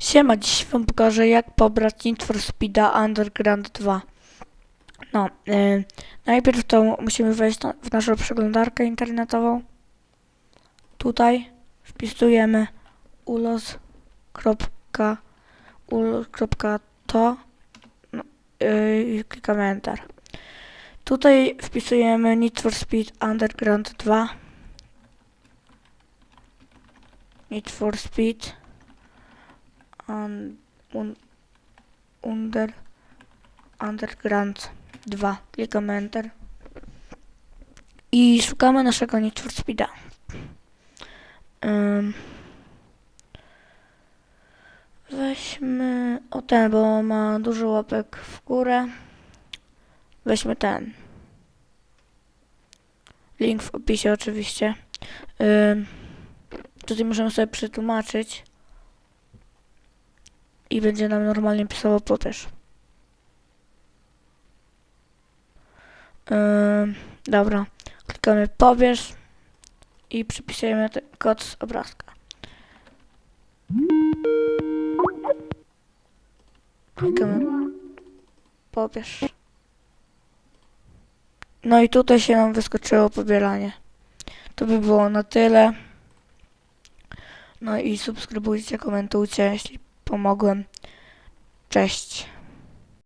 Siema, dziś wam pokażę jak pobrać Need for Speeda Underground 2. No, y, najpierw to musimy wejść na, w naszą przeglądarkę internetową. Tutaj wpisujemy ulos.to ulos.to no, y, i klikamy Enter. Tutaj wpisujemy Need for Speed Underground 2. Need for Speed un, un, under, Underground 2. Klikamy Enter. I szukamy naszego Need for Speeda. Ym. Weźmy o ten, bo ma dużo łapek w górę. Weźmy ten. Link w opisie oczywiście. Ym. Tutaj możemy sobie przetłumaczyć i będzie nam normalnie pisało pobierz. Ym, dobra, klikamy pobierz i przypisujemy kod z obrazka. Klikamy pobierz. No i tutaj się nam wyskoczyło pobieranie. To by było na tyle. No i subskrybujcie, komentujcie, jeśli pomogłem. Cześć.